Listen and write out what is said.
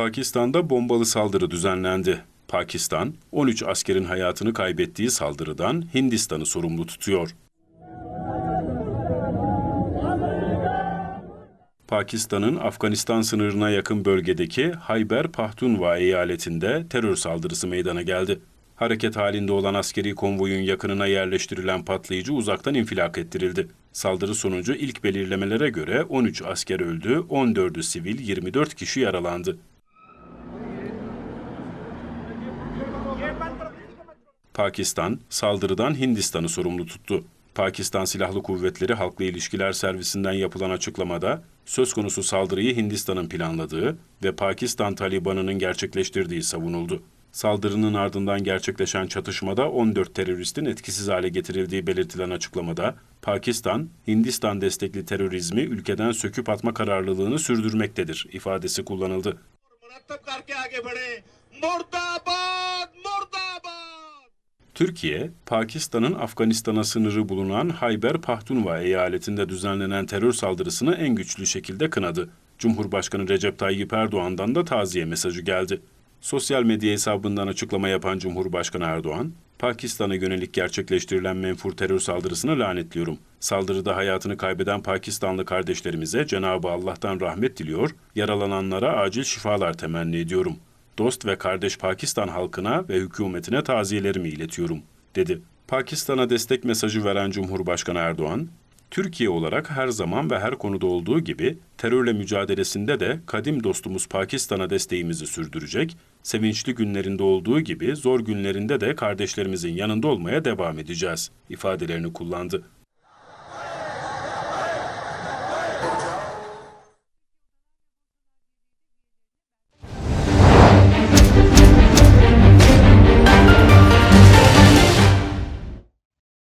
Pakistan'da bombalı saldırı düzenlendi. Pakistan, 13 askerin hayatını kaybettiği saldırıdan Hindistan'ı sorumlu tutuyor. Pakistan'ın Afganistan sınırına yakın bölgedeki Hayber Pahtunva eyaletinde terör saldırısı meydana geldi. Hareket halinde olan askeri konvoyun yakınına yerleştirilen patlayıcı uzaktan infilak ettirildi. Saldırı sonucu ilk belirlemelere göre 13 asker öldü, 14'ü sivil, 24 kişi yaralandı. Pakistan, saldırıdan Hindistan'ı sorumlu tuttu. Pakistan Silahlı Kuvvetleri Halkla İlişkiler Servisinden yapılan açıklamada, söz konusu saldırıyı Hindistan'ın planladığı ve Pakistan Taliban'ının gerçekleştirdiği savunuldu. Saldırının ardından gerçekleşen çatışmada 14 teröristin etkisiz hale getirildiği belirtilen açıklamada, Pakistan, Hindistan destekli terörizmi ülkeden söküp atma kararlılığını sürdürmektedir ifadesi kullanıldı. Türkiye, Pakistan'ın Afganistan'a sınırı bulunan Hayber Pahtunva eyaletinde düzenlenen terör saldırısını en güçlü şekilde kınadı. Cumhurbaşkanı Recep Tayyip Erdoğan'dan da taziye mesajı geldi. Sosyal medya hesabından açıklama yapan Cumhurbaşkanı Erdoğan, Pakistan'a yönelik gerçekleştirilen menfur terör saldırısını lanetliyorum. Saldırıda hayatını kaybeden Pakistanlı kardeşlerimize Cenab-ı Allah'tan rahmet diliyor, yaralananlara acil şifalar temenni ediyorum. Dost ve kardeş Pakistan halkına ve hükümetine taziyelerimi iletiyorum, dedi. Pakistan'a destek mesajı veren Cumhurbaşkanı Erdoğan, Türkiye olarak her zaman ve her konuda olduğu gibi terörle mücadelesinde de kadim dostumuz Pakistan'a desteğimizi sürdürecek, sevinçli günlerinde olduğu gibi zor günlerinde de kardeşlerimizin yanında olmaya devam edeceğiz ifadelerini kullandı.